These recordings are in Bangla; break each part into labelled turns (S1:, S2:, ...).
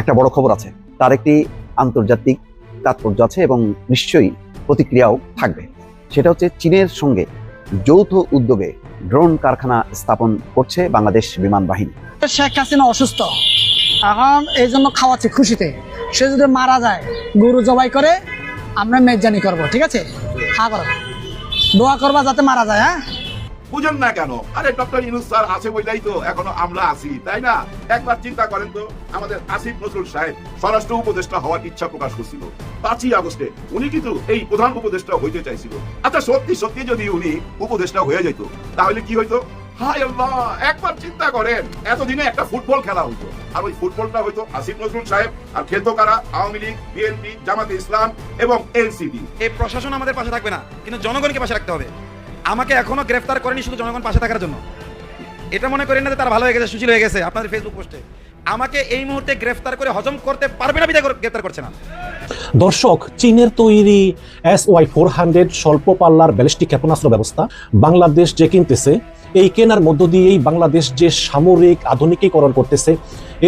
S1: একটা বড় খবর আছে। তার একটি আন্তর্জাতিক তাৎপর্য আছে এবং নিশ্চয়ই প্রতিক্রিয়াও থাকবে। সেটা হচ্ছে চীনের সঙ্গে যৌথ উদ্যোগে ড্রোন কারখানা স্থাপন করছে বাংলাদেশ বিমান বাহিনী।
S2: শেখ হাসিনা অসুস্থ। এখন এই জন্য খাওয়াচ্ছে খুশিতে। সে যদি মারা যায়, গরু জবাই করে, আমরা মেজজানি করব, ঠিক আছে? হা করো দোয়া করবা যাতে মারা যায় হ্যাঁ?
S3: বুঝেন না কেন? আরে, ডক্টর ইনুস স্যার আছে বইলাই তো, এখনও আমরা আছি, তাই না? একবার চিন্তা করেন তো, আমাদের আসিফ নজরুল সাহেব স্বরাষ্ট্র উপদেষ্টা হওয়ার ইচ্ছা প্রকাশ করছিল। পাঁচই আগস্টে উনি কিন্তু এই প্রধান উপদেষ্টা হইতে চাইছিল। আচ্ছা সত্যি সত্যি যদি উনি উপদেষ্টা হয়ে যেত তাহলে কি হইতো? হায় আল্লাহ, একবার চিন্তা করেন, এতদিনে একটা ফুটবল খেলা হতো আর ওই ফুটবলটা হয়তো আসিফ নজরুল সাহেব আর খেলতো কারা? আওয়ামী লীগ, বিএনপি, জামাতে ইসলাম এবং এনসিপি।
S4: এই প্রশাসন আমাদের পাশে থাকবে না, কিন্তু জনগণকে পাশে রাখতে হবে। আমাকে এখনও গ্রেফতার করেনি শুধু জনগণ পাশে থাকার জন্য। এটা মনে করেন না যে তার ভালো হয়ে গেছে, সুশীল হয়ে গেছে, আপনাদের ফেসবুক পোস্টে আমাকে এই মুহূর্তে গ্রেফতার করে হজম করতে পারবে না, বিদায় গ্রেফতার করছে না।
S5: দর্শক, চীনের তৈরি এস ওয়াই ফোর হান্ড্রেড স্বল্প পাল্লার ব্যালিস্টিক ক্ষেপণাস্ত্র ব্যবস্থা বাংলাদেশ যে কিনতেছে এই কেনার মধ্য দিয়েই বাংলাদেশ যে সামরিক আধুনিকীকরণ করতেছে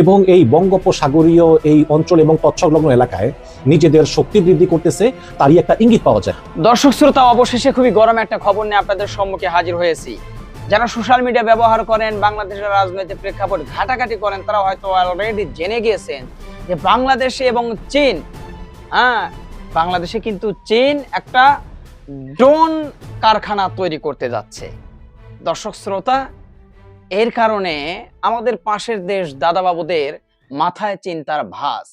S5: এবং এই বঙ্গোপসাগরীয় এই অঞ্চল এবং তৎসংলগ্ন এলাকায় নিজেদের শক্তি বৃদ্ধি করতেছে, তারই একটা ইঙ্গিত পাওয়া যায়।
S6: দর্শক শ্রোতা, অবশেষে খুবই গরম একটা খবর নিয়ে আপনাদের সম্মুখে হাজির হয়েছি। যারা সোশ্যাল মিডিয়া ব্যবহার করেন, বাংলাদেশের রাজনৈতিক প্রেক্ষাপট ঘাটাঘাটি করেন, তারা হয়তো অলরেডি জেনে গিয়েছেন যে বাংলাদেশে এবং চীন হ্যাঁ বাংলাদেশে কিন্তু চীন একটা ড্রোন কারখানা তৈরি করতে যাচ্ছে। দর্শক শ্রোতা, এর কারণে আমাদের পাশের দেশ দাদাবাবুদের মাথায় চিন্তার ভাস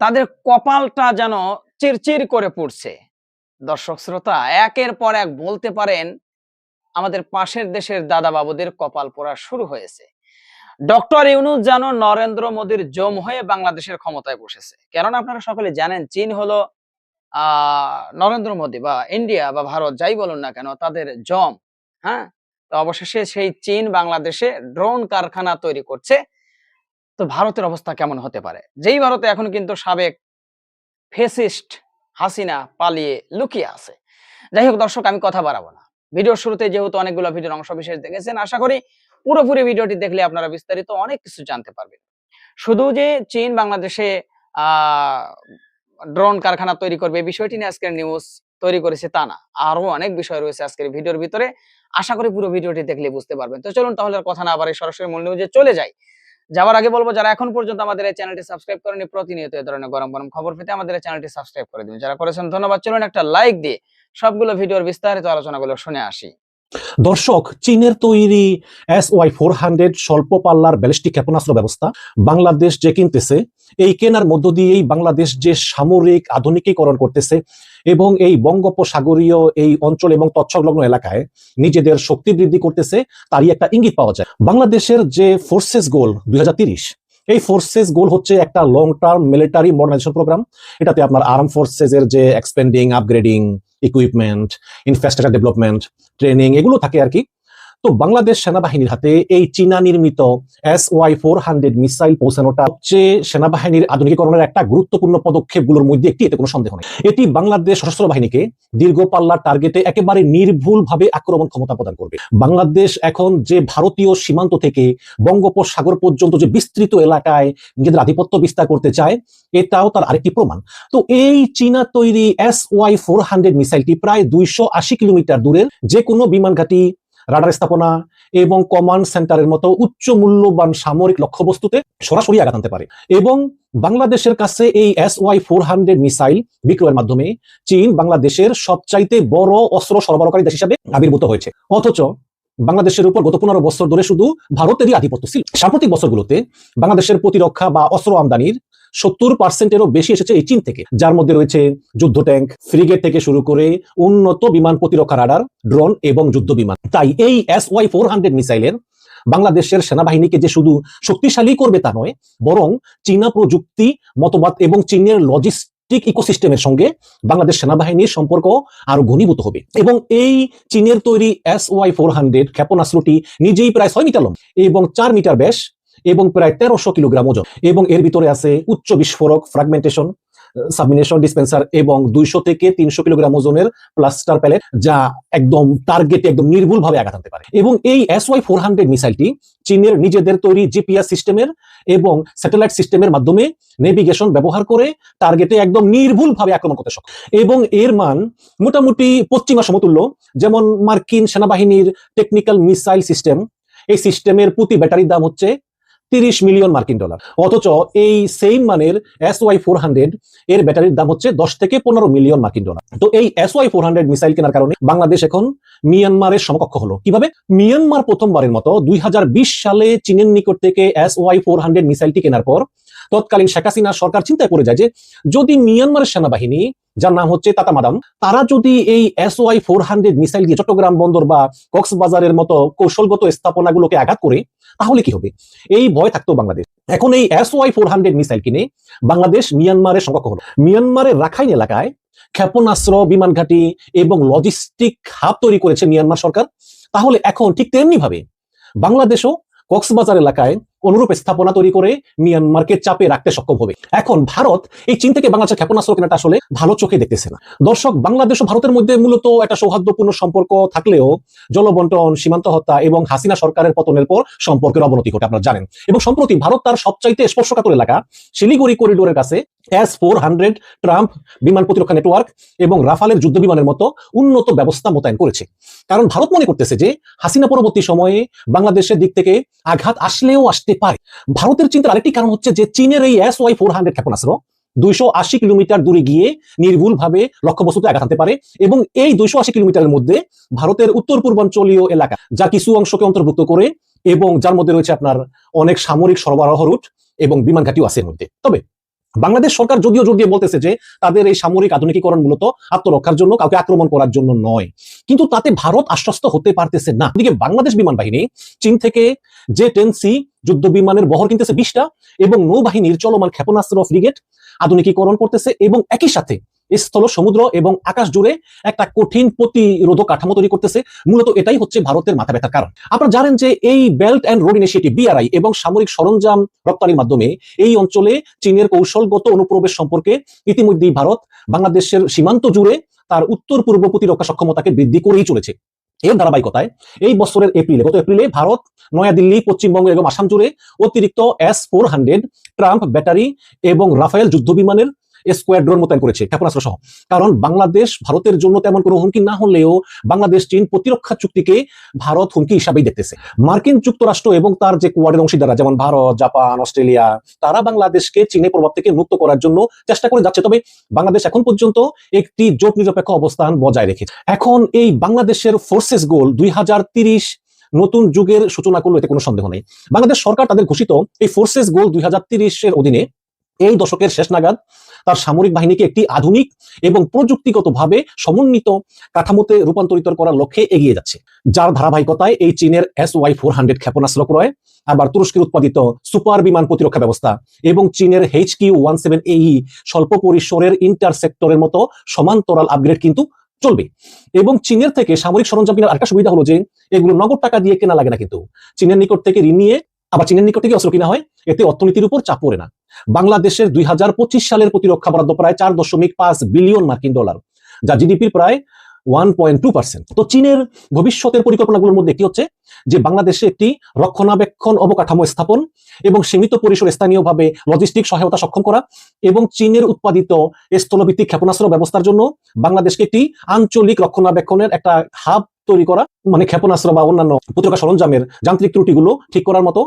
S6: তাদের কপালটা যেন চিরচির করে পড়ছে। দর্শক শ্রোতা, একের পর এক বলতে পারেন, আমাদের পাশের দেশের দাদা বাবুদের কপাল পোড়া শুরু হয়েছে। ডক্টর ইউনুস যেন নরেন্দ্র মোদীর জম হয়ে বাংলাদেশের ক্ষমতায় বসেছে। কেননা আপনারা সকলে জানেন, চীন হলো নরেন্দ্র মোদী বা ইন্ডিয়া বা ভারত, যাই বলুন না কেন, তাদের জম হ্যাঁ? তো অবশেষে সেই চীন বাংলাদেশে ড্রোন কারখানা তৈরি করছে। তো ভারতের অবস্থা কেমন হতে পারে? যেই ভারতে এখন কিন্তু সাবেক ফেসিস্ট হাসিনা পালিয়ে লুকিয়ে আছে। যাই হোক দর্শক, আমি কথা বাড়াবো না। ভিডিওর শুরুতে যেহেতু অনেকগুলো ভিডিওর অংশ বিশেষ দেখেছেন, আশা করি পুরোপুরি ভিডিওটি দেখলে আপনারা বিস্তারিত অনেক কিছু জানতে পারবেন। শুধু যে চীন বাংলাদেশে ড্রোন কারখানা তৈরি করবে বিষয়টি নিয়ে আজকের নিউজ তৈরি করেছে তা না। আরও অনেক বিষয় রয়েছে আজকের ভিডিওর ভিতরে। আশা করি পুরো ভিডিওটি দেখলে বুঝতে পারবেন। তো চলুন তাহলে কথা না আবার সরাসরি মূল নিউজে চলে যাই। যাওয়ার আগে বলব, যারা এখন পর্যন্ত আমাদের এই চ্যানেলটি সাবস্ক্রাইব করেনি প্রতিনিয়ত এই ধরনের গরম গরম খবর পেতে আমাদের এই চ্যানেলটি সাবস্ক্রাইব করে দিন। যারা করেছেন, ধন্যবাদ। চলুন একটা লাইক দিয়ে সবগুলো ভিডিওর বিস্তারিত আলোচনাগুলো শুনে আসি।
S5: দর্শক, চীনের তৈরি এস ওয়াই ফোর হান্ড্রেড স্বল্প পাল্লার ব্যালিস্টিক ক্ষেপণাস্ত্র ব্যবস্থা বাংলাদেশ যে কিনতেছে, এই কেনার মধ্য দিয়েই বাংলাদেশ যে সামরিক আধুনিকীকরণ করতেছে এবং এই বঙ্গোপসাগরীয় এই অঞ্চল এবং তৎসংলগ্ন এলাকায় নিজেদের শক্তি বৃদ্ধি করতেছে, তারই একটা ইঙ্গিত পাওয়া যায়। বাংলাদেশের যে ফোর্সেস গোল দুই এই ফোর্সেস গোল হচ্ছে একটা long term military modernization program এটাতে আপনার আর্ম ফোর্সেস এর যে expending upgrading equipment infrastructure development training এগুলো থাকে আর কি। তো বাংলাদেশ সেনাবাহিনীর হাতে এই চীনা নির্মিত S Y four hundred missile পৌঁছানোটা হচ্ছে সেনাবাহিনীর আধুনিকীকরণের একটা গুরুত্বপূর্ণ পদক্ষেপগুলোর মধ্যে একটি, এতে কোনো সন্দেহ নেই। এটি বাংলাদেশ সশস্ত্র বাহিনীকে দীর্ঘ পাল্লার টার্গেটে একেবারে নির্ভুলভাবে আক্রমণ ক্ষমতা প্রদান করবে। বাংলাদেশ এখন যে ভারতীয় সীমান্ত থেকে বঙ্গোপসাগর পর্যন্ত যে বিস্তৃত এলাকায় নিজেদের আধিপত্য বিস্তার করতে চায়, এটাও তার আরেকটি প্রমাণ। তো এই চীনা তৈরি এস ওয়াই ফোর হান্ড্রেড মিসাইলটি প্রায় দুইশো আশি কিলোমিটার দূরের যে কোনো বিমান ঘাঁটি রাডার স্থাপনা এবং কমান্ড সেন্টারের মতো উচ্চ মূল্যবান সামরিক লক্ষ্যবস্তুতে সরাসরি আঘাত আনতে পারে। এবং বাংলাদেশের কাছে এই S Y four hundred missile বিক্রয়ের মাধ্যমে চীন বাংলাদেশের সবচাইতে বড় অস্ত্র সরবরাহকারী দেশ হিসাবে আবির্ভূত হয়েছে। অথচ বাংলাদেশের উপর গত পনেরো বছর ধরে শুধু ভারতেরই আধিপত্য ছিল। সাম্প্রতিক বছরগুলোতে বাংলাদেশের প্রতিরক্ষা বা অস্ত্র আমদানির সত্তর পার্সেন্টেরও বেশি এসেছে এই চীন থেকে, যার মধ্যে রয়েছে যুদ্ধ ট্যাঙ্ক, ফ্রিগেট থেকে শুরু করে উন্নত বিমান প্রতিরক্ষা রাডার, ড্রোন এবং যুদ্ধ বিমান। তাই এই এস ওয়াই ফোর হান্ড্রেড মিসাইলের বাংলাদেশের সেনাবাহিনীকে যে শুধু শক্তিশালী করবে তা নয়, বরং চীনা প্রযুক্তি, মতবাদ এবং চীনের লজিস্টিক ইকোসিস্টেমের সঙ্গে বাংলাদেশ সেনাবাহিনীর সম্পর্ক আরও ঘনীভূত হবে। এবং এই চীনের তৈরি এস ওয়াই ফোর হান্ড্রেড ক্ষেপণাস্ত্রটি নিজেই প্রায় ছয় মিটার লম্বা এবং চার মিটার ব্যাস এবং প্রায় তেরোশো কিলোগ্রাম ওজন। এবং এর ভিতরে আছে উচ্চ বিস্ফোরক ফ্রাগমেন্টেশন সাবমিনেশন ডিসপেন্সার এবং দুইশো থেকে তিনশো কিলোগ্রাম ওজনের প্লাস্টার প্যালেট যা একদম টার্গেটে একদম নির্ভুল ভাবে আঘাত আনতে পারে। এবং এই এস ওয়াই ফোর হান্ড্রেড মিসাইলটি চীনের নিজেদের তৈরি জিপিএস সিস্টেমের এবং স্যাটেলাইট সিস্টেমের মাধ্যমে নেভিগেশন ব্যবহার করে টার্গেটে একদম নির্ভুল ভাবে আক্রমণ করতে সক্ষম। এবং এর মান মোটামুটি পশ্চিমা সমতুল্য, যেমন মার্কিন সেনাবাহিনীর টেকনিক্যাল মিসাইল সিস্টেম এই সিস্টেমের প্রতি ব্যাটারির দাম হচ্ছে তিরিশ মিলিয়ন মার্কিন ডলার। অথচ এই সেম মানের এস ওয়াই ফোর হান্ড্রেড এর ব্যাটারির দাম হচ্ছে দশ থেকে পনেরো মিলিয়ন মার্কিন ডলার। তো এই S Y four hundred missile কেনার কারণে বাংলাদেশ এখন মিয়ানমারের সমকক্ষ হলো কীভাবে? মিয়ানমার প্রথমবারের মতো দুই হাজার বিশ সালে চীনের নিকট থেকে এস ওয়াই ফোর হান্ড্রেড মিসাইলটি কেনার পর তৎকালীন শেখ হাসিনা সরকার চিন্তায় পড়ে যায় যে, যদি মিয়ানমারের সেনাবাহিনী, যার নাম হচ্ছে তাতা মাদাম, তারা যদি এই S Y four hundred missile দিয়ে চট্টগ্রাম বন্দর বা কক্সবাজারের মতো কৌশলগত স্থাপনাগুলোকে আঘাত করে, তাহলে কি হবে? এই ভয় থাকতো বাংলাদেশ। এখন এই S Y four hundred missile কিনে বাংলাদেশ মিয়ানমারের সমকক্ষ হলো। মিয়ানমারের রাখাইন এলাকায় ক্ষেপণাস্ত্র, বিমান ঘাঁটি এবং লজিস্টিক হাব তৈরি করেছে মিয়ানমার সরকার। তাহলে এখন ঠিক তেমনি ভাবে বাংলাদেশও কক্সবাজার এলাকায় অনুরূপ স্থাপনা তৈরি করে মিয়ানমারকে চাপে রাখতে সক্ষম হবে। এখন ভারত এই চীন থেকে বাংলাদেশের ক্ষেপণাস্ত্র কেনাটা আসলে ভালো চোখে দেখতেছে না। দর্শক, বাংলাদেশ ও ভারতের মধ্যে মূলত একটা সৌহার্দ্যপূর্ণ সম্পর্ক থাকলেও জলবন্টন, সীমান্ত হত্যা এবং হাসিনা সরকারের পতনের পর সম্পর্কের অবনতি ঘটে, আপনারা জানেন। এবং সম্প্রতি ভারত তার সবচাইতে স্পর্শকাতর এলাকা শিলিগুড়ি করিডোরের কাছে এস ফোর হান্ড্রেড ট্রাম্প বিমান প্রতিরক্ষা নেটওয়ার্ক এবং রাফালের যুদ্ধ বিমানের মতো উন্নত ব্যবস্থা মোতায়েন করেছে। কারণ ভারত মনে করতেছে যে হাসিনা পরবর্তী সময়ে বাংলাদেশের দিক থেকে আঘাত আসলেও আসতে পারে। ভারতের চিন্তার আরেকটি কারণ হচ্ছে যে চীনের এই এস ওয়াই ফোর হান্ড্রেড ক্ষেপণাস্ত্র দুইশো আশি কিলোমিটার দূরে গিয়ে নির্ভুল ভাবে লক্ষ্যবস্তুতে আঘাত আনতে পারে এবং এই দুইশো আশি কিলোমিটারের মধ্যে ভারতের উত্তর পূর্বাঞ্চলীয় এলাকা, যা কিছু অংশকে অন্তর্ভুক্ত করে এবং যার মধ্যে রয়েছে আপনার অনেক সামরিক সরবরাহ রুট এবং বিমান ঘাটিও আছে এর মধ্যে। তবে বাংলাদেশ সরকার যদিও জোর দিয়ে বলতেছে যে তাদের এই সামরিক আধুনিকীকরণ মূলত আত্মরক্ষার জন্য কাউকে আক্রমণ করার জন্য নয়। কিন্তু তাতে ভারত আশ্বস্ত হতে পারতেছে না। এদিকে বাংলাদেশ বিমান বাহিনী চীন থেকে যে টেন সি যুদ্ধ বিমানের বহর কিনতেছে বিশটা এবং নৌবাহিনীর চলমান ক্ষেপণাস্ত্র ফ্রিগেট আধুনিকীকরণ করতেছে এবং একই সাথে স্থল, সমুদ্র এবং আকাশ জুড়ে একটা কঠিন প্রতিরোধক কাঠামো তৈরি করতেছে। মূলত এটাই হচ্ছে ভারতের মাথা ব্যথার কারণ। আপনারা জানেন যে এই belt and road initiative BRI এবং সামরিক সরঞ্জাম রপ্তানির মাধ্যমে এই অঞ্চলে চীনের কৌশলগত অনুপ্রবেশ সম্পর্কে ইতিমধ্যেই ভারত বাংলাদেশের সীমান্ত জুড়ে তার উত্তর পূর্ব প্রতিরক্ষা সক্ষমতাকে বৃদ্ধি করেই চলেছে। এর ধারাবাহিকতায় এই বছরের এপ্রিলে, গত এপ্রিলে ভারত নয়াদিল্লি, পশ্চিমবঙ্গ এবং আসাম জুড়ে অতিরিক্ত S four hundred Trump battery এবং রাফায়েল যুদ্ধ বিমানের স্কোয়াড্রন মোতায়েন করেছে, ক্ষেপণাস্ত্র সহ। কারণ বাংলাদেশ ভারতের জন্য তেমন কোনো হুমকি না হলেও বাংলাদেশ, চীন প্রতিরক্ষা চুক্তিকে ভারত হুমকি হিসাবেই দেখতেছে। মার্কিন যুক্তরাষ্ট্র এবং তার যে কোয়াডের অংশীদাররা, যেমন ভারত, জাপান, অস্ট্রেলিয়া, তারা বাংলাদেশকে চীনের প্রভাব থেকে মুক্ত করার জন্য চেষ্টা করে যাচ্ছে। তবে বাংলাদেশ এখন পর্যন্ত একটি জোট নিরপেক্ষ অবস্থান বজায় রেখেছে। এখন এই বাংলাদেশের ফোর্সেস গোল দুই নতুন যুগের সূচনা করল, এতে কোনো সন্দেহ নেই। বাংলাদেশ সরকার তাদের ঘোষিত এই ফোর্সেস গোল দুই এর অধীনে এই দশকের শেষ নাগাদ তার সামরিক বাহিনীকে একটি আধুনিক এবং প্রযুক্তিগতভাবে সমন্বিত কাঠামোতে রূপান্তরিত করার লক্ষ্যে এগিয়ে যাচ্ছে। যার ধারাবাহিকতায় এই চীনের এস ওয়াই ফোর হান্ড্রেড ক্ষেপণাস্ত্র ক্রয়, আবার তুরস্কের উৎপাদিত সুপার বিমান প্রতিরক্ষা ব্যবস্থা এবং চীনের এইচ কিউ ওয়ান সেভেন এই স্বল্প পরিসরের ইন্টারসেক্টরের মতো সমান্তরাল আপগ্রেড কিন্তু চলবে। এবং চীনের থেকে সামরিক সরঞ্জাম কেনার আরেকটা সুবিধা হলো যে, এগুলো নগদ টাকা দিয়ে কেনা লাগে না কিন্তু। চীনের নিকট থেকে ঋণ নিয়ে, আবার চীনের নিকট থেকে অস্ত্র কিনা হয়, এতে অর্থনীতির উপর চাপ পড়ে না। বাংলাদেশের দুই হাজার পঁচিশ সালের প্রতিরক্ষা বরাদ্দ প্রায় চার দশমিক পাঁচ বিলিয়ন মার্কিন ডলার, যা জিডিপির প্রায় ওয়ান পয়েন্ট তো চীনের ভবিষ্যতের পরিকল্পনাগুলোর মধ্যে একটি হচ্ছে যে বাংলাদেশে একটি রক্ষণাবেক্ষণ অবকাঠামো স্থাপন এবং সীমিত পরিসর স্থানীয়ভাবে লজিস্টিক সহায়তা সক্ষম করা এবং চীনের উৎপাদিত স্থলভিত্তিক ক্ষেপণাস্ত্র ব্যবস্থার জন্য বাংলাদেশকে একটি আঞ্চলিক রক্ষণাবেক্ষণের একটা হাব তৈরি করা মানে ক্ষেপণাস্ত্র বা অন্যান্য প্রতিরক্ষা সরঞ্জামের যান্ত্রিক ত্রুটিগুলো ঠিক করার মতো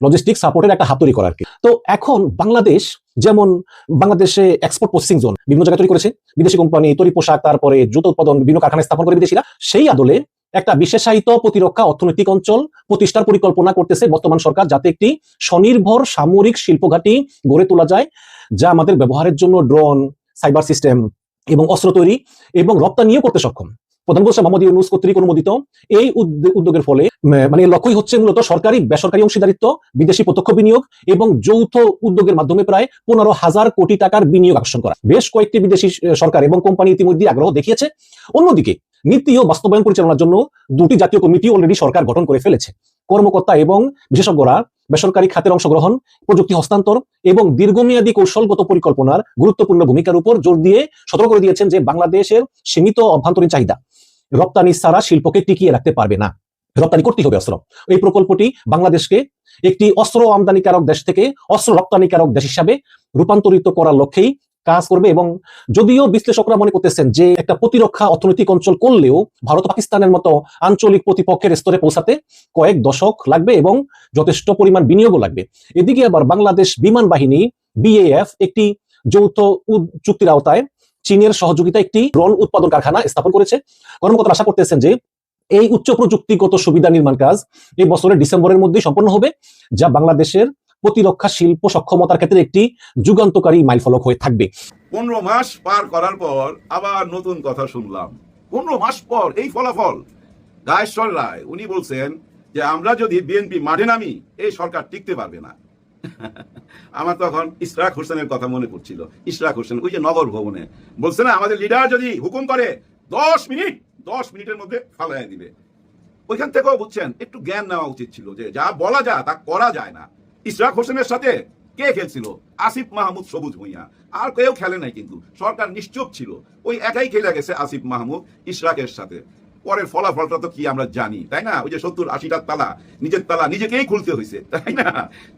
S5: লজিস্টিক সাপোর্টের একটা হাত তৈরি করা কি তো এখন বাংলাদেশ যেমন বাংলাদেশে এক্সপোর্ট প্রসেসিং জোন বিভিন্ন জায়গায় তৈরি করেছে, বিদেশি কোম্পানি তৈরি পোশাক, তারপরে জুতো উৎপাদন, বিভিন্ন কারখানা স্থাপন করে বিদেশিরা, সেই আদলে একটা বিশেষায়িত প্রতিরক্ষা অর্থনৈতিক অঞ্চল প্রতিষ্ঠার পরিকল্পনা করতেছে বর্তমান সরকার যাতে একটি স্বনির্ভর সামরিক শিল্পঘাটি গড়ে তোলা যায়, যা আমাদের ব্যবহারের জন্য ড্রোন সাইবার সিস্টেম এবং অস্ত্র তৈরি এবং রপ্তানিও করতে সক্ষম। প্রধান উপদেষ্টা মোহাম্মদ ইউনুস কর্তৃক অনুমোদিত এই উদ্যোগের ফলে মানে লক্ষ্যই হচ্ছে মূলত সরকারি, বেসরকারি অংশীদারিত্ব, বিদেশি প্রত্যক্ষ বিনিয়োগ এবং যৌথ উদ্যোগের মাধ্যমে প্রায় পনেরো হাজার কোটি টাকার বিনিয়োগ আকর্ষণ করা। বেশ কয়েকটি বিদেশি সরকার এবং কোম্পানি ইতিমধ্যে আগ্রহ দেখিয়েছে। অন্যদিকে, নীতি ও বাস্তবায়ন পরিচালনার জন্য দুটি জাতীয় কমিটি অলরেডি সরকার গঠন করে ফেলেছে। কর্মকর্তা এবং বিশেষজ্ঞরা বেসরকারি খাতের অংশগ্রহণ, প্রযুক্তি হস্তান্তর এবং দীর্ঘমেয়াদী কৌশলগত পরিকল্পনার গুরুত্বপূর্ণ ভূমিকার উপর জোর দিয়ে সতর্ক করে দিয়েছেন যে বাংলাদেশের সীমিত অভ্যন্তরীণ চাহিদা রপ্তানি ছাড়া শিল্পকে টিকিয়ে রাখতে পারবে না। রপ্তানি করতে হবে অস্ত্র। এই প্রকল্পটি বাংলাদেশকে একটি অস্ত্র আমদানিকারক দেশ থেকে অস্ত্র রপ্তানিকারক দেশ হিসাবে রূপান্তরিত করার লক্ষ্যেই কাজ করবে এবং যদিও বিশ্লেষকরা মনে করতেছেন যে একটা প্রতিরক্ষা অর্থনৈতিক অঞ্চল করলেও ভারত পাকিস্তানের মতো আঞ্চলিক প্রতিপক্ষের স্তরে পৌঁছাতে কয়েক দশক লাগবে এবং যথেষ্ট পরিমাণ বিনিয়োগও লাগবে। এদিকে আবার বাংলাদেশ বিমান বাহিনী, বিএএফ, একটি যৌথ চুক্তির আওতায় চীনের সহযোগিতা একটি ড্রোন উৎপাদন কারখানা স্থাপন করেছে। কর্মকর্তা আশা করতেছেন যে এই উচ্চ প্রযুক্তিগত সুবিধা নির্মাণ কাজ এই বছরের ডিসেম্বরের মধ্যেই সম্পন্ন হবে, যা বাংলাদেশের প্রতিরক্ষা শিল্প সক্ষমতার ক্ষেত্রে একটি যুগান্তকারী মাইলফলক হয়ে থাকবে।
S3: পনেরো মাস পার করার পর আবার নতুন কথা শুনলাম। পনেরো মাস পর এই ফলাফল। গায়েশ্বর রায়, উনি বলছেন যে আমরা যদি বিএনপি মাঠে নামি, এই সরকার টিকতে পারবে না। আমার তখন ইশরাক হোসেনের কথা মনে পড়ছিল। ইশরাক হোসেন, ওই যে নগর ভবনে। বলছে না, আমাদের লিডার যদি হুকুম করে, দশ মিনিট, দশ মিনিটের মধ্যে ফালাই দিবে। ওইখান থেকেও বুঝছেন, একটু জ্ঞান নেওয়া উচিত ছিল যে যা বলা যায় তা করা যায় না। ইশরাক হোসেনের সাথে কে খেলছিল? আসিফ মাহমুদ সবুজ ভুইয়া। আর কেউ খেলে নাই কিন্তু, সরকার নিশ্চুপ ছিল। ওই একাই খেলে গেছে আসিফ মাহমুদ ইশরাকের সাথে। পরের ফলাফলটা তো কি আমরা জানি, তাই না? ওই যে সত্তর আশিটার তালা, নিজের তালা নিজেকেই খুলতে হয়েছে, তাই না?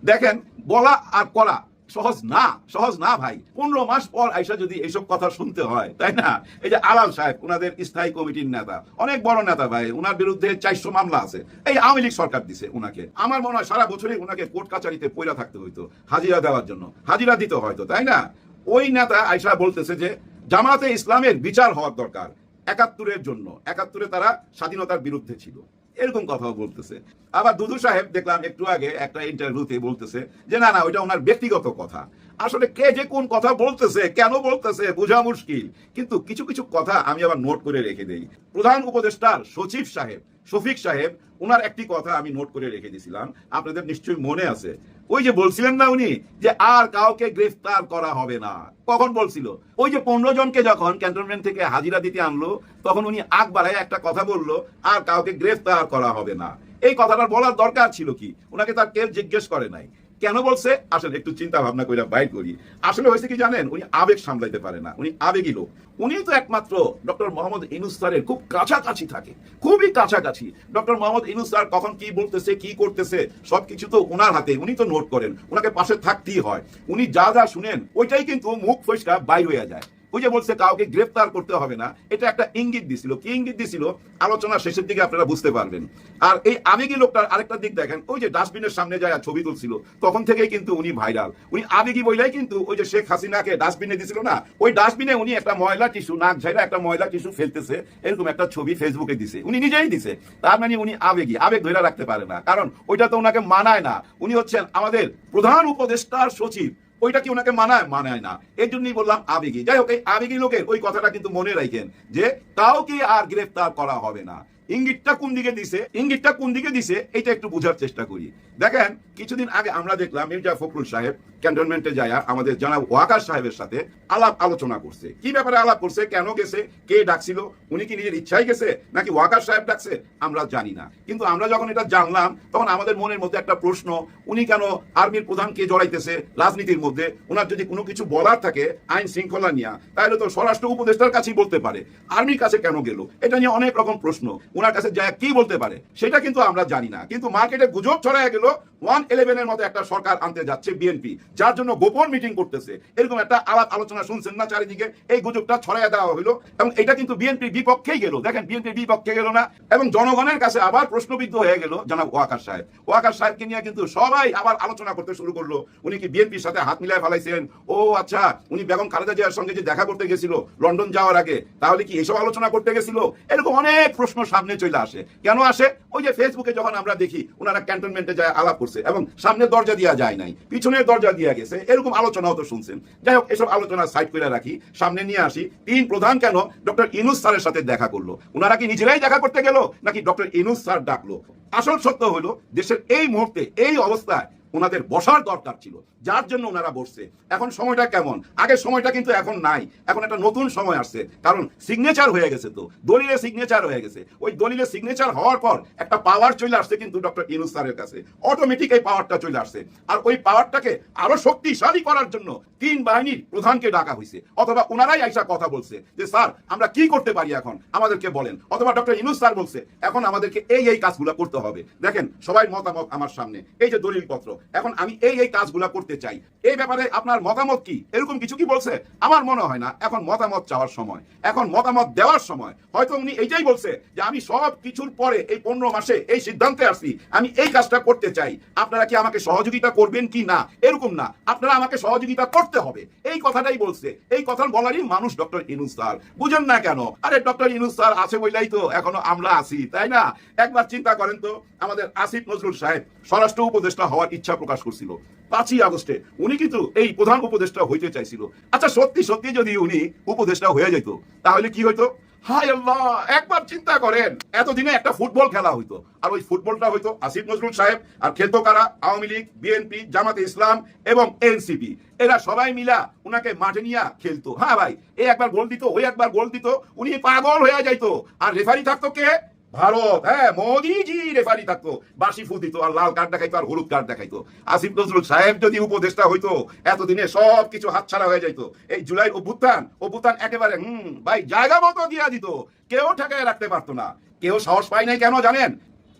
S3: দেখেন, বলা আর করা সহজ না সহজ না ভাই। পনেরো মাস পর আইসা যদি এইসব কথা শুনতে হয়, তাই না? এই যে আলাল সাহেব ওনাদের স্থায়ী কমিটির নেতা, অনেক বড় নেতা ভাই ওনার বিরুদ্ধে চারশো মামলা আছে। এই আওয়ামী লীগ সরকার দিছে ওনাকে আমার মনে হয় সারা বছরই ওনাকে কোর্ট কাচারিতে পয়লা থাকতে হইতো, হাজিরা দেওয়ার জন্য। হাজিরা দিতে হয়তো তাই না? ওই নেতা আইসা বলতেছে যে, জামাতে ইসলামের বিচার হওয়ার দরকার। একাত্তরের জন্য, একাত্তরে তারা স্বাধীনতার বিরুদ্ধে ছিল। এরকম কথাও বলতেছে। আবার দুদু সাহেব দেখলাম একটু আগে একটা ইন্টারভিউতে বলতেছে যে, না না, ওইটা ওনার ব্যক্তিগত কথা। আসলে কে যে কোন কথা বলতেছে, কেন বলতেছে, বোঝা মুশকিল। কিন্তু কিছু কিছু কথা আমি আবার নোট করে রেখে দেই। প্রধান উপদেষ্টার সচিব সাহেব, শফিক সাহেব ওনার একটি কথা আমি নোট করে রেখে দিয়েছিলাম আপনাদের নিশ্চয়ই মনে আছে। ওই যে বলছিলেন না উনি, যে আর কাউকে গ্রেফতার করা হবে না। কখন বলছিল? ওই যে পনেরো জনকে যখন ক্যান্টনমেন্ট থেকে হাজিরা দিতে আনলো, তখন উনি আগ বাড়ায় একটা কথা বলল, আর কাউকে গ্রেফতার করা হবে না। এই কথাটা বলার দরকার ছিল কি? ওনাকে তার কেউ জিজ্ঞেস করে নাই। কেন বলছে? আসলে একটু চিন্তা ভাবনা করে বাইর করি। আসলে হয়েছে কি জানেন? উনি আবেগ সামলাইতে পারে না। উনি আবেগী লোক। উনি তো একমাত্র ডক্টর মোহাম্মদ ইনুস স্যারের খুব কাছাকাছি থাকে। খুবই কাছাকাছি। ডক্টর মোহাম্মদ ইনুস স্যার কখন কি বলতেছে, কি করতেছে সব কিছু তো ওনার হাতে। উনি তো নোট করেন। ওনাকে পাশে থাকতেই হয়। উনি যা যা শুনেন, ওইটাই কিন্তু মুখ ফসকা বাইর হয়ে যায়। ওই যে বলছে কাউকে গ্রেফতার করতে হবে না, এটা একটা ইঙ্গিত দিছিল। কি ইঙ্গিত দিছিল? আলোচনা শেষের দিকে আপনারা বুঝতে পারবেন। আর এই আবেগী লোকটার আরেকটা দিক দেখেন, ওই যে ডাস্টবিনের সামনে যায় ছবি তুলছিল, তখন থেকেই কিন্তু উনি ভাইরাল। উনি আবেগী বইলাই কিন্তু ওই যে শেখ হাসিনাকে ডাস্টবিনে দিছিল না, ওই ডাস্টবিনে উনি একটা ময়লা টিস্যু, নাক ঝাইরা একটা ময়লা টিস্যু ফেলতেছে, এরকম একটা ছবি ফেসবুকে দিছে। উনি নিজেই দিছে, তার মানে উনি আবেগী, আবেগ ধরে রাখতে পারে না। কারণ ওইটা তো ওনাকে মানায় না। উনি হচ্ছেন আমাদের প্রধান উপদেষ্টার সচিব। ওইটা কি ওনাকে মানায়? মানায় না। এই জন্যই বললাম আবেগী। যাই হোক, এই আবেগী লোকের ওই কথাটা কিন্তু মনে রাখেন যে, কাউকে আর গ্রেফতার করা হবে না। ইঙ্গিতটা কোন দিকে দিছে? ইঙ্গিতটা কোন দিকে দিছে? এটা একটু বোঝার চেষ্টা করি। দেখেন, কিছুদিন আগে আমরা দেখলাম মির্জা ফখরুল সাহেব ক্যান্টনমেন্টে যায় আমাদের জনাব ওয়াকার সাহেবের সাথে আলাপ আলোচনা করছে। কি ব্যাপারে আলাপ করছে? কেন গেছে? কে ডাকছিল? উনি কি নিজের ইচ্ছাই গেছে? নাকি ওয়াকার সাহেব ডাকছে? আমরা জানি না। কিন্তু আমরা যখন এটা জানলাম, তখন আমাদের মনের মধ্যে একটা প্রশ্ন, উনি কেন আর্মির প্রধানকে জড়াইতেছে রাজনীতির মধ্যে? ওনার যদি কোনো কিছু বলার থাকে, আইন শৃঙ্খলা নিয়ে, তাহলে তো স্বরাষ্ট্র উপদেষ্টার কাছেই বলতে পারে। আর্মির কাছে কেন গেল? এটা নিয়ে অনেক রকম প্রশ্ন। ওনার কাছে যা কি বলতে পারে? সেটা কিন্তু আমরা জানি না। কিন্তু মার্কেটে গুজব ছড়ায় গেল, ওয়ান ইলেভেনের মতো একটা সরকার আনতে যাচ্ছে বিএনপি, যার জন্য গোপন মিটিং করতেছে। এরকম একটা আলাপ আলোচনা শুনছেন না চারিদিকে, এই গুজবটা ছড়াইয়া দেওয়া হলো। এবং এটা কিন্তু বিএনপির বিপক্ষেই গেল। দেখেন, বিএনপির বিপক্ষে গেল না। এবং জনগণের কাছে আবার প্রশ্নবিদ্ধ হয়ে গেল, জানাব ওয়াকার সাহেব। ওয়াকার সাহেবকে নিয়ে কিন্তু সবাই আবার আলোচনা করতে শুরু করল। উনি কি বিএনপির সাথে হাত মিলায় ফেলাইছেন? ও আচ্ছা উনি বেগম খালেদা জিয়ার সঙ্গে যে দেখা করতে গেছিল লন্ডন যাওয়ার আগে, তাহলে কি এসব আলোচনা করতে গেছিল? এরকম অনেক প্রশ্ন সামনে চলে আসে। কেন আসে? ওই যে ফেসবুকে যখন আমরা দেখি ওনারা ক্যান্টনমেন্টে যায়, আলাপ করছে, এবং সামনের দরজা দেওয়া যায় নাই পিছনের দরজা দিয়ে গেছে, এরকম আলোচনাও তো শুনছেন। যাই হোক, এসব আলোচনা সাইড করে রাখি, সামনে নিয়ে আসি। তিন প্রধান কেন? ডক্টর ইনুস স্যারের সাথে দেখা করল। ওনারা কি নিজেরাই দেখা করতে গেল, নাকি ডক্টর ইনুস স্যার ডাকলো? আসল সত্য হলো, দেশের এই মুহূর্তে, এই অবস্থায় ওনাদের বসার দরকার ছিল। যার জন্য ওনারা বসছে। এখন সময়টা কেমন? আগের সময়টা কিন্তু এখন নাই। এখন একটা নতুন সময় আসছে। কারণ সিগনেচার হয়ে গেছে তো। দলিলে সিগনেচার হয়ে গেছে। ওই দলিলে সিগনেচার হওয়ার পর একটা পাওয়ার চলে আসছে কিন্তু ডক্টর ইনুস স্যারের কাছে। অটোমেটিক এই পাওয়ারটা চলে আসছে। আর ওই পাওয়ারটাকে আরও শক্তিশালী করার জন্য তিন বাহিনীর প্রধানকে ডাকা হয়েছে। অথবা ওনারাই আইসা কথা বলছে যে, স্যার, আমরা কি করতে পারি এখন? আমাদেরকে বলেন। অথবা ডক্টর ইনুস স্যার বলছে, এখন আমাদেরকে এই এই কাজগুলো করতে হবে। দেখেন, সবাই মতামত আমার সামনে। এই যে দলিল পত্র এখন আমি এই এই কাজগুলো করতে চাই। এই ব্যাপারে আপনার মতামত কি? এরকম কিছু কি বলছে? আমার মনে হয় না। এখন মতামত চাওয়ার সময়, এখন মতামত দেওয়ার সময়। হয়তো উনি এইটাই বলছে যে আমি সব কিছুর পরে এই পনেরো মাসে এই সিদ্ধান্তে আসছি আমি এই কাজটা করতে চাই। আপনারা কি আমাকে সহযোগিতা করবেন কি না? এরকম না। আপনারা আমাকে সহযোগিতা করতে হবে। এই কথাটাই বলছে। এই কথা বলারই মানুষ ডক্টর ইনুস স্যার। বুঝেন না কেন? আরে ডক্টর ইনুস স্যার আছে বললেই তো। এখনও আমরা আছি, তাই না? একবার চিন্তা করেন তো। আমাদের আসিফ নজরুল সাহেব স্বরাষ্ট্র উপদেষ্টা হওয়ার ইচ্ছা প্রকাশ করছিল। পাঁচই আগস্টে। উনি কিন্তু এই প্রধান উপদেষ্টা হইতে চাইছিল। আচ্ছা সত্যি সত্যি যদি উনি উপদেষ্টা হয়ে যেত তাহলে কি হইতো? হায় আল্লাহ, একবার চিন্তা করেন, এতদিনে একটা ফুটবল খেলা হইতো। আর ওই ফুটবলটা হইতো আসিফ নজরুল সাহেব আর খেলতো কারা? আওয়ামী লীগ, বিএনপি, জামাতে ইসলাম এবং এনসিপি। এরা সবাই মিলা উনাকে মাঠে নিয়ে খেলতো। হ্যাঁ ভাই এই একবার গোল দিত ওই একবার গোল দিত, উনি পাগল হয়ে যাইতো। আর রেফারি থাকতো কে? ভারত হ্যাঁ মোদিজি রেফারি থাকতো। বাসি ফু দিত আর লাল কার্ড দেখাইতো আর হলুদ কার্ড দেখাইতো। আসিফ নজরুল সাহেব যদি উপদেষ্টা হইতো, এতদিনে সব কিছু হাতছাড়া হয়ে যাইতো। এই জুলাই অভ্যুত্থান অভ্যুত্থান একেবারে, হুম, ভাই, জায়গা মতো দিয়া দিত। কেউ ঠেকায় রাখতে পারতো না। কেউ সাহস পায় নাই কেন জানেন?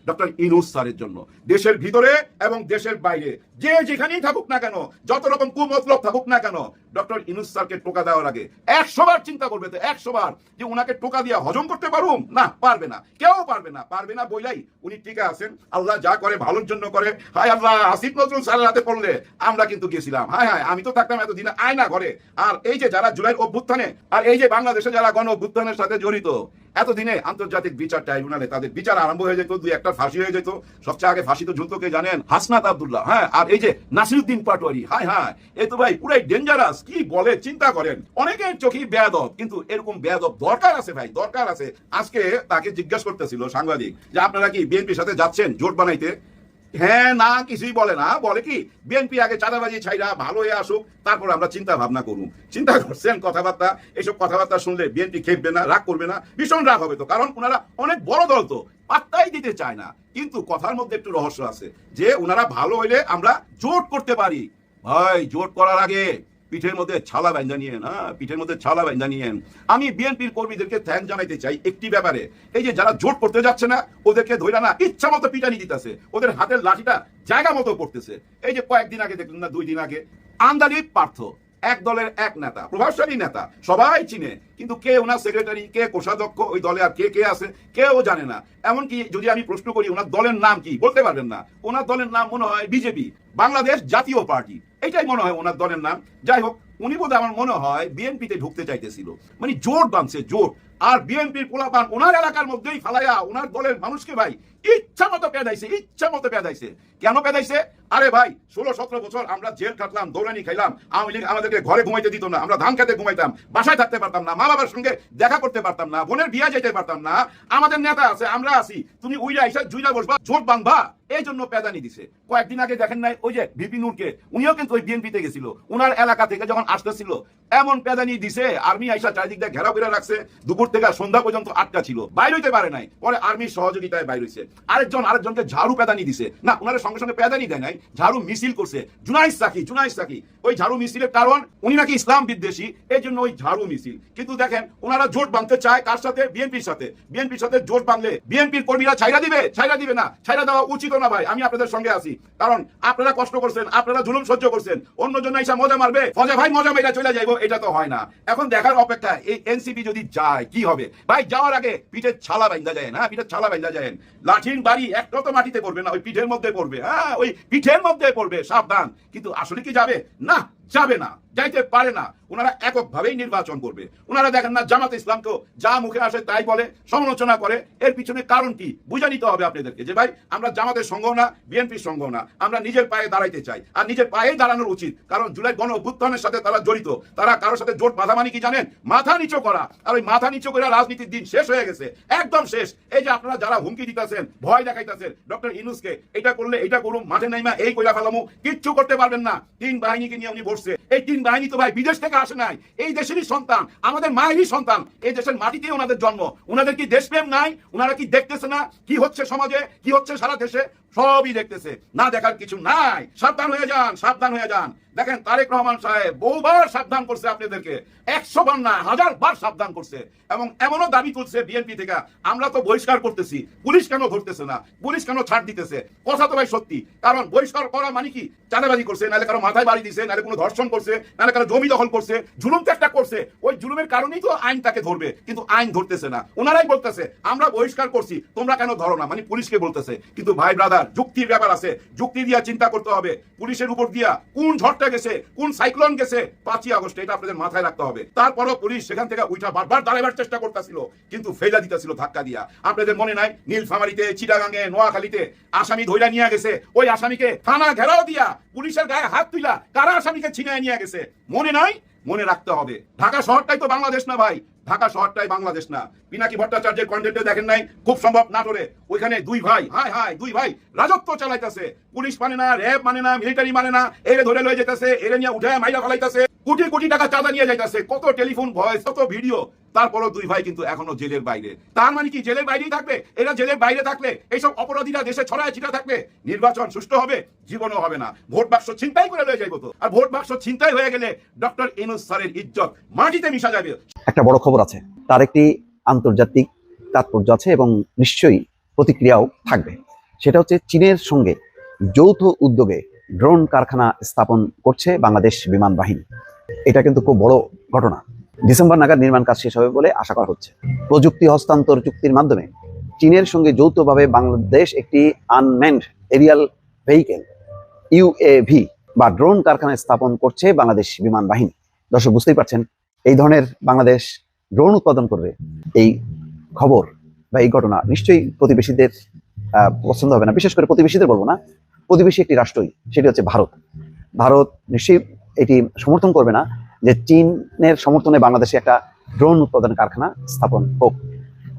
S3: ডক্টর ইনুস স্যারের জন্য। দেশের ভিতরে এবং দেশের বাইরে। যে যেখানেই থাকুক না কেন, যত রকম কুমতলব থাকুক না কেন, ডক্টর ইনুস স্যারকে টোকা দেওয়ার আগে একশো বার চিন্তা করবে তো একশো বার যে উনাকে টোকা দিয়ে হজম করতে পারুম? না, পারবে না। কেউ পারবে না পারবে না বইলাই উনি টিকে আছেন। আল্লাহ যা করে, ভালোর জন্য করে। হায় আল্লাহ, আসিফ নজরুল স্যারের হাতে পড়লে আমরা কিন্তু গেছিলাম। হায় হায়, আমি তো থাকতাম এতদিনে আয়না ঘরে। আর এই যে যারা জুলাই অভ্যুত্থানে, আর এই যে বাংলাদেশে যারা গণ অভ্যুত্থানের সাথে জড়িত এতদিনে আন্তর্জাতিক বিচার ট্রাইব্যুনালে তাদের বিচার আরম্ভ হয়ে যেত, দুই একটা ফাঁসি হয়ে যেত। সবচেয়ে আগে ফাঁসি তো ঝুলতো কে জানেন? হাসনাত আবদুল্লাহ। হ্যাঁ আর এই যে নাসিরুদ্দিন পাটোয়ারি হ্যাঁ হ্যাঁ এ তো ভাই পুরাই ডেঞ্জারাস কি বলে চিন্তা করেন? অনেকের চোখে বেয়াদব, কিন্তু এরকম বেয়াদব দরকার আছে ভাই, দরকার আছে। আজকে তাকে জিজ্ঞাসা করতেছিল সাংবাদিক যে আপনারা কি বিএনপির সাথে যাচ্ছেন, জোট বানাইতে? হ্যাঁ না, কিছুই বলে না। বলে কি, বিএনপি আগে চাঁদাবাজি ছাইরা ভালো হয়ে আসুক, তারপর আমরা চিন্তা ভাবনা করুন। চিন্তা করছেন কথাবার্তা এইসব কথাবার্তা শুনলে বিএনপি খেপবে না, রাগ করবে না, ভীষণ রাগ হবে তো। কারণ ওনারা অনেক বড় দল তো, পাত্তাই দিতে চায় না। কিন্তু কথার মধ্যে একটু রহস্য আছে, যে ওনারা ভালো হইলে আমরা জোট করতে পারি। ভাই, জোট করার আগে পিঠের মধ্যে ছালা বাইন্দা নিয়েন হ্যাঁ পিঠের মধ্যে ছালা বাইন্দা নিয়েন। আমি বিএনপির কর্মীদেরকে থ্যাংক জানাইতে চাই একটি ব্যাপারে। এই যে যারা জোট করতে যাচ্ছে না, ওদেরকে ধৈরা না, ইচ্ছা মতো পিটানি দিতেছে। ওদের হাতের লাঠিটা জায়গা মতো পড়তেছে। এই যে কয়েকদিন আগে, দেখলেন না, দুই দিন আগে আমদানি পার্থ। এক দলের এক নেতা, প্রভাবশালী নেতা, সবাই চিনে। কিন্তু কে ওনার সেক্রেটারি কে কোষাধ্যক্ষ, ওই দলে আর কে কে আছে, কেউ জানে না। এমনকি যদি আমি প্রশ্ন করি, ওনার দলের নাম কি, বলতে পারবেন না। ওনার দলের নাম মনে হয় বিজেপি, বাংলাদেশ জাতীয় পার্টি। এটাই মনে হয় ওনার দলের নাম। যাই হোক, উনি বোধ আমার মনে হয় বিএনপিতে ঢুকতে চাইতেছিল। মানে জোট বাঁধছে জোট আর বিএনপির পোলাপান ওনার এলাকার মধ্যেই ফালাইয়া ওনার দলের মানুষকে ভাই ইচ্ছা মতো পেদাইছে, ইচ্ছা মতো পেদাইছে। কেন পেদাইছে? আরে ভাই, ষোলো, সতেরো বছর আমরা জেল কাটলাম দৌড়ানি খাইলাম, আওয়ামী লীগ আমাদেরকে ঘরে ঘুমাইতে দিত না, আমরা ধান খেতে ঘুমাইতাম, বাসায় থাকতে পারতাম না, মা বাবার সঙ্গে দেখা করতে পারতাম না, বোনের বিয়া যেতে পারতাম না, আমাদের নেতা আছে, আমরা আছি, তুমি উইরা এসে জুইরা বসবা, জোট বাঁধবা, এই জন্য পেদানি দিছে। কয়েকদিন আগে দেখেন নাই, ওই যে ভিপি নূরকে, উনিও কিন্তু ওই বিএনপিতে গেছিল, উনার এলাকা থেকে যখন আসতেছিল, এমন পেদানি দিছে, আর্মি আইসা চারিদিক দিয়ে ঘেরা করে রাখছে, দুপুর থেকে সন্ধ্যা পর্যন্ত আটকা ছিল। বাইর হইতে পারে নাই। পরে আর্মির সহযোগিতায় বাইর হইছে আরেকজন, আরেকজনকে ঝাড়ু পেদানি দিছে। না, উনার সঙ্গে সঙ্গে পেদানি দেয় নাই। ঝাড়ু মিছিল করছে। জুনাইস সাকি জুনাইস সাকি। ওই ঝাড়ু মিছিলের কারণ, উনি নাকি ইসলাম বিদ্বেষী এই জন্য ওই ঝাড়ু মিছিল। কিন্তু দেখেন ওনারা জোট বাঁধতে চায় কার সাথে? বিএনপির সাথে। বিএনপির সাথে জোট বাঁধলে বিএনপির কর্মীরা ছাইরা দিবে? ছাইরা দিবে না। ছাইরা দেওয়া উচিত না ভাই। আমি আপনাদের সঙ্গে আছি। কারণ আপনারা কষ্ট করছেন, আপনারা জুলুম সহ্য করছেন। অন্য জন এসে মজা মারবে। ফজা ভাই মজা মেরা চলে যাইবো, এটা তো হয় না। এখন দেখার অপেক্ষা এই এনসিপি যদি যায়, কি হবে? ভাই, যাওয়ার আগে পিঠের ছালা বাইন্দা যায় হ্যাঁ পিঠের ছালা বাইন্দা যায় লাঠির বাড়ি একটা তো মাটিতে পড়বে না, ওই পিঠের মধ্যে পড়বে। হ্যাঁ ওই পিঠের মধ্যে পড়বে, সাবধান। কিন্তু আসলে কি যাবে? না যাবে না, যাইতে পারে না। ওনারা এককভাবেই নির্বাচন করবে। ওনারা দেখেন না জামাত ইসলামকেও যা মুখে আসে তাই বলে, সমালোচনা করে। এর পিছনে কারণ কি? বুঝে নিতে হবে আপনাদেরকে যে, ভাই, আমরা জামাতের সঙ্গ না, বিএনপির সঙ্গ না। আমরা নিজের পায়ে দাঁড়াইতে চাই। আর নিজের পায়ে দাঁড়ানোর উচিত। কারণ জুলাই গণ অভ্যুত্থানের সাথে তারা জড়িত। তারা কারোর সাথে জোট বাঁধা মানে কি জানেন? মাথা নিচু করা। আর ওই মাথা নিচু করে রাজনীতির দিন শেষ হয়ে গেছে। একদম শেষ। এই যে আপনারা যারা হুমকি দিতেছেন, ভয় দেখাইতেছেন, ডক্টর ইনুসকে এটা করলে, এটা করুন মাঠে নাইমা, এই কইরা ফেলামু, কিচ্ছু করতে পারবেন না। তিন বাহিনীকে নিয়ে উনি বসছে এই তিন বাহিনী তো ভাই বিদেশ থেকে আসে নাই। এই দেশেরই সন্তান, আমাদের মায়েরই সন্তান। এই দেশের মাটিতে ওনাদের জন্ম। ওনাদের কি দেশপ্রেম নাই? ওনারা কি দেখতেছে না? কি হচ্ছে সমাজে? কি হচ্ছে সারা দেশে? সবই দেখতেছে। না দেখার কিছু নাই। সাবধান হয়ে যান, সাবধান হয়ে যান। দেখেন তারেক রহমান সাহেব বহুবার সাবধান করছে আপনাদেরকে। একশো বার না, হাজার বার সাবধান করছে। এবং এমনও দাবি তুলছে বিএনপি থেকে, আমরা তো বহিষ্কার করতেছি। পুলিশ কেন ধরতেছে না? পুলিশ কেন ছাড় দিতেছে? কথা তো ভাই সত্যি। কারণ বহিষ্কার করা মানে কি? চাঁদাবাজি করছে, নাহলে কারও মাথায় বাড়ি দিছে, নাহলে কোনো ধর্ষণ করছে, নাহলে কারও জমি দখল করছে, জুলুম একটা করছে। ওই জুলুমের কারণেই তো আইন তাকে ধরবে, কিন্তু আইন ধরতেছে না। ওনারাই বলতেছে, আমরা বহিষ্কার করছি, তোমরা কেন ধরো না? মানে পুলিশকে বলতেছে। কিন্তু ভাই ব্রাদার যুক্তির ব্যাপার আছে। যুক্তি দিয়া চিন্তা করতে হবে। পুলিশের উপর দিয়া কোন ঝড়টা গেছে, কোন সাইক্লোন গেছে, পাঁচই আগস্ট, এটা আপনাদের মাথায় রাখতে হবে। তারপরও পুলিশ সেখান থেকে উঠা বারবার দাঁড়াবার চেষ্টা করতেছিল, কিন্তু ফেলা দিতেছিল ধাক্কা দিয়া। আপনাদের মনে নাই, নীলফামারিতে চিটাগাঙ্গে নোয়াখালীতে আসামি ধইরা নিয়ে গেছে? ওই আসামিকে থানা ঘেরাও দিয়া পুলিশের গায়ে হাত তুইলা কারা আসামিকে ছিনিয়ে নিয়ে গেছে? মনে নাই? মনে রাখতে হবে। ঢাকা শহরটাই তো বাংলাদেশ না ভাই। ঢাকা শহরটাই বাংলাদেশ না। পিনাকি ভট্টাচার্যের কন্টেন্টে দেখেন নাই? খুব সম্ভব নাটোরে। ওইখানে দুই ভাই, হায় হায়, দুই ভাই রাজত্ব চালাইতেছে। পুলিশ মানে না, র্যাব মানে না মিলিটারি মানে না, এরে ধরে লয়ে যেতেছে, এরে নিয়ে উঠে মাইরা ফেলাইতেছে, কোটি কোটি টাকা চাঁদা নিয়ে যাইতেছে, কত টেলিফোন ভয়েস কত ভিডিও তারপরও দুই ভাই কিন্তু এখনও জেলের বাইরে। তার মানে কি জেলের বাইরেই থাকবে? এরা জেলের বাইরে থাকলে এইসব অপরাধীরা দেশে ছড়ায় ছিটা থাকবে নির্বাচন সুষ্ঠু হবে, জীবনও হবে না। ভোট বাক্স ছিনতাই করে লয়ে যাইব তো। আর ভোট বাক্স ছিনতাই হয়ে গেলে ডক্টর ইনুস স্যারের ইজ্জত মাটিতে মিশা যাবে।
S1: একটা বড় খবর আছে। তার একটি আন্তর্জাতিক তাৎপর্য আছে এবং নিশ্চয়ই প্রতিক্রিয়াও থাকবে। সেটা হচ্ছে চীনের সঙ্গে যৌথ উদ্যোগে ড্রোন কারখানা স্থাপন করছে বাংলাদেশ বিমান বাহিনী। এটা কিন্তু খুব বড় ঘটনা। ডিসেম্বর নাগাদ নির্মাণ কাজ শেষ হবে বলে আশা করা হচ্ছে। প্রযুক্তি হস্তান্তর চুক্তির মাধ্যমে চীনের সঙ্গে যৌথভাবে বাংলাদেশ একটি আনম্যান্ড এরিয়াল ভেহিকেল ইউএভি বা ড্রোন কারখানা স্থাপন করছে বাংলাদেশ বিমান বাহিনী। দর্শক, বুঝতেই পারছেন এই ধরনের বাংলাদেশ ড্রোন উৎপাদন করবে, এই খবর বা এই ঘটনা নিশ্চয়ই প্রতিবেশীদের পছন্দ হবে না। বিশেষ করে প্রতিবেশীদের বলব না। প্রতিবেশী একটি রাষ্ট্রই, সেটি হচ্ছে ভারত। ভারত নিশ্চয়ই এটি সমর্থন করবে না যে চীনের সমর্থনে বাংলাদেশে একটা ড্রোন উৎপাদন কারখানা স্থাপন হোক।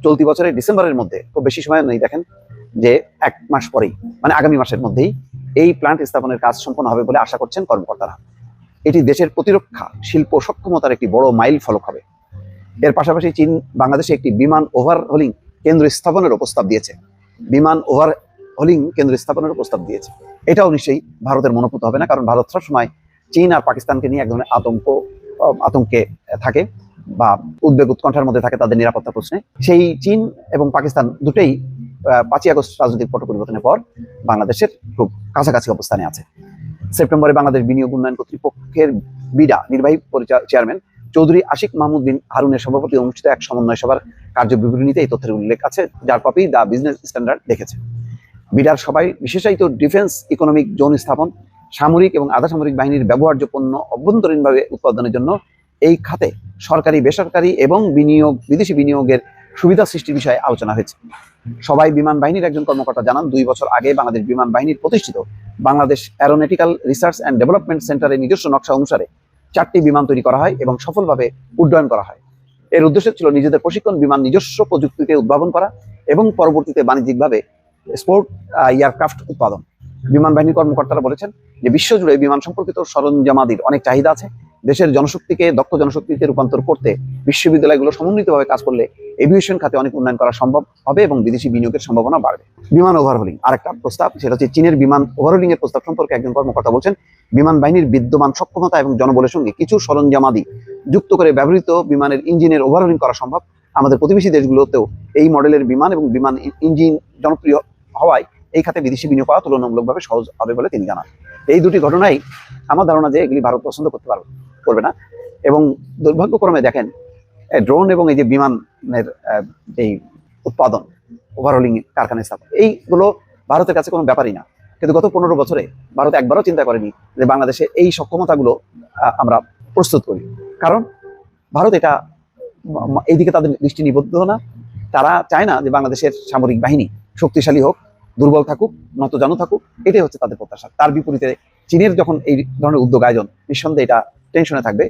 S1: চলতি বছরের ডিসেম্বরের মধ্যে, খুব বেশি সময় নেই দেখেন, যে এক মাস পরেই মানে আগামী মাসের মধ্যেই এই প্ল্যান্ট স্থাপনের কাজ সম্পন্ন হবে বলে আশা করছেন কর্মকর্তারা। এটি দেশের প্রতিরক্ষা, শিল্প, সক্ষমতার একটি বড় মাইল ফলক হবে। এর পাশাপাশি চীন বাংলাদেশে একটি বিমান ওভারহোলিং কেন্দ্র স্থাপনেরও প্রস্তাব দিয়েছে। বিমান ওভারহোলিং কেন্দ্র স্থাপনেরও প্রস্তাব দিয়েছে। এটাও নিশ্চয়ই ভারতের মনোভূত হবে না, কারণ ভারত সবসময় চীন আর পাকিস্তানকে নিয়ে এক ধরনের আতঙ্ক আতঙ্কে থাকে বা উদ্বেগ উৎকণ্ঠার মধ্যে থাকে তাদের নিরাপত্তা প্রশ্নে। সেই চীন এবং পাকিস্তান দুটোই পাঁচই আগস্ট রাজনৈতিক পট পরিবর্তনের পর বাংলাদেশের খুব কাছাকাছি অবস্থানে আছে। সেপ্টেম্বরে বাংলাদেশ বিনিয়োগ উন্নয়ন কর্তৃপক্ষের বিডা নির্বাহী চেয়ারম্যান চৌধুরী আশিক মাহমুদ বিন হারুনের সভাপতি অনুষ্ঠিত এক সমন্বয় সভার কার্যবিবরণীতে এই তথ্যের উল্লেখ আছে, যার কপি দ্য বিজনেস স্ট্যান্ডার্ড দেখেছে। বিডার সবাই বিশেষায়িত ডিফেন্স, ইকোনমিক জোন স্থাপন, সামরিক এবং আধা সামরিক বাহিনীর ব্যবহার্য পণ্য অভ্যন্তরীণভাবে উৎপাদনের জন্য এই খাতে সরকারি, বেসরকারি এবং বিনিয়োগ বিদেশি বিনিয়োগের সুবিধা সৃষ্টির বিষয়ে আলোচনা হয়েছে। সবাই বিমান বাহিনীর একজন কর্মকর্তা জানান, দুই বছর আগে বাংলাদেশ বিমান বাহিনীর প্রতিষ্ঠিত Bangladesh aeronautical research and development সেন্টারের নিজস্ব নকশা অনুসারে চারটি বিমান তৈরি করা হয় এবং সফলভাবে উড্ডয়ন করা হয়। এর উদ্দেশ্য ছিল নিজেদের প্রশিক্ষণ বিমান নিজস্ব প্রযুক্তিতে উদ্ভাবন করা এবং পরবর্তীতে বাণিজ্যিকভাবে স্পোর্ট এয়ারক্রাফট উৎপাদন। বিমান বাহিনী কর্মকর্তারা বলেছেন যে, বিশ্বজুড়ে বিমান সম্পর্কিত সরঞ্জামাদির অনেক চাহিদা আছে। দেশের জনশক্তিকে, দক্ষ জনশক্তিতে রূপান্তর করতে বিশ্ববিদ্যালয়গুলো সমন্বিতভাবে কাজ করলে এভিয়েশন খাতে অনেক উন্নয়ন করা সম্ভব হবে এবং বিদেশি বিনিয়োগের সম্ভাবনা বাড়বে। বিমান ওভারহোলিং আরেকটা প্রস্তাব, সেটা হচ্ছে চীনের বিমান ওভারহোলিং এর প্রস্তাব সম্পর্কে একজন কর্মকর্তা বলছেন, বিমান বাহিনীর বিদ্যমান সক্ষমতা এবং জনবলের সঙ্গে কিছু সরঞ্জামাদি যুক্ত করে ব্যবহৃত বিমানের ইঞ্জিনের ওভারহোলিং করা সম্ভব। আমাদের প্রতিবেশী দেশগুলোতেও এই মডেলের বিমান এবং বিমান ইঞ্জিন জনপ্রিয় হওয়ায় এই খাতে বিদেশি বিনিয়োগ পাওয়া তুলনামূলকভাবে সহজ হবে বলে তিনি জানান। এই দুটি ঘটনাই আমার ধারণা যে এগুলি ভারত পছন্দ করতে পারবে, করবে না। এবং দুর্ভাগ্যক্রমে দেখেন ড্রোন এবং এই যে বিমানের এই উৎপাদন ওভারহোলিং কারখানা স্থাপন, এইগুলো ভারতের কাছে কোনো ব্যাপারই না। কিন্তু গত পনেরো বছরে ভারত একবারও চিন্তা করেনি যে বাংলাদেশে এই সক্ষমতাগুলো আমরা প্রস্তুত করি। কারণ ভারত এটা এইদিকে তাদের দৃষ্টি নিবদ্ধ না। তারা চায় না যে বাংলাদেশের সামরিক বাহিনী শক্তিশালী হোক দুর্বল থাকুক নতজানু থাকুক, এটাই হচ্ছে তাদের প্রত্যাশা। তার বিপরীতে চীনের যখন এই ধরনের উদ্যোগ আয়োজন, নিঃসন্দেহে এটা টেনশনে থাকবে।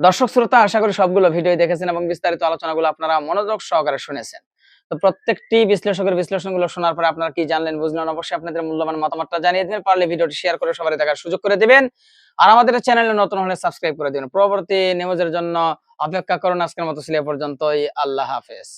S6: দর্শক, শ্রোতা, আশা করি সবগুলো ভিডিও দেখেছেন এবং বিস্তারিত আলোচনাগুলো আপনারা মনোযোগ সহকারে শুনেছেন। তো প্রত্যেকটি বিশ্লেষকের বিশ্লেষণগুলো শোনার পরে আপনারা কি জানলেন, বুঝলেন, অবশ্যই আপনাদের মূল্যবান মতামতটা জানিয়ে দেবেন। পারলে ভিডিওটি শেয়ার করে সবাই দেখার সুযোগ করে দিবেন। আর আমাদের চ্যানেলে নতুন হলে সাবস্ক্রাইব করে দিবেন। পরবর্তী নিউজের জন্য অপেক্ষা করুন। আজকের মতো এ পর্যন্তই। আল্লাহ হাফেজ।